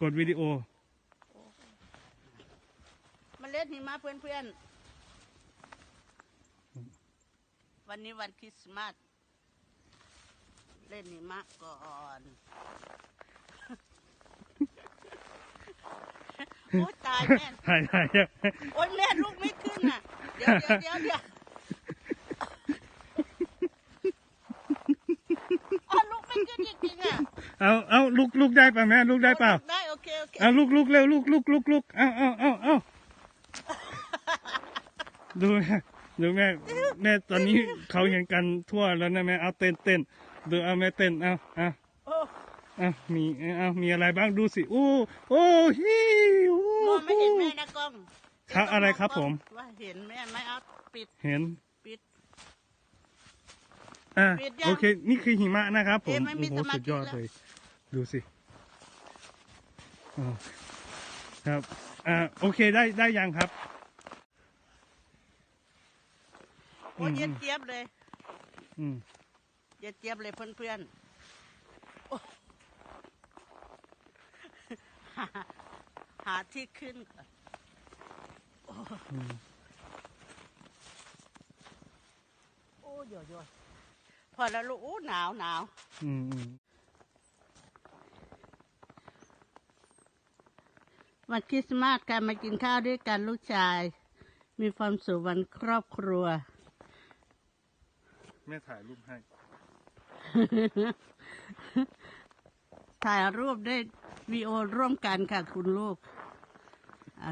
กดวิดีโอมาเล่นหิมะเพื่อนๆ วันนี้วันคริสต์มาส เล่นหิมะก่อน โอ้ยตายแม่ ถ่ายถ่าย โอ้ยแม่ลูกไม่ขึ้นอะ เดี๋ยวเดี๋ยวเดี๋ยวเดี๋ยวอ๋อลูกไม่ขึ้น จริงๆอะเอาเอาลุกลุกได้ป่ะแม่ลุกได้เปล่าได้โอเคโอเคเอาลุกลุกเร็วลุกลุกลุกลุกเอาเอาเอาเอาดูแม่ดูแม่แม่ตอนนี้เขาเห็นกันทั่วแล้วนะแม่เอาเต้นเต้นดูเอาแม่เต้นเอาเอาโอ้เอามีเอามีอะไรบ้างดูสิโอ้โอ้ฮิวมองไม่เห็นแม่นะกล้องครับอะไรครับผมว่าเห็นแม่ไหมเอาปิดเห็นปิด อะปิดยัง โอเค นี่คือหิมะนะครับผมเอ๊ะไม่มีโอ้โหสมาธิ สุดยอดแล้วเลย ดูสิอ๋อครับ อ่าโอเคได้ได้ยังครับ โอ้ยเย็นเจี๊ยบเลยอืม เย็นเจี๊ยบเลยเพื่อนๆโอ้หาหาที่ขึ้นก่อนโอ้อืมโอ้ยโยโย พอแล้วลูกอู้หนาวหนาวอืมอืมวันคริสต์มาสการมากินข้าวด้วยกันลูกชาย มีความสุขวันครอบครัว แม่ถ่ายรูปให้ ถ่ายรูปได้วีโอร่วมกันค่ะคุณลูกเอา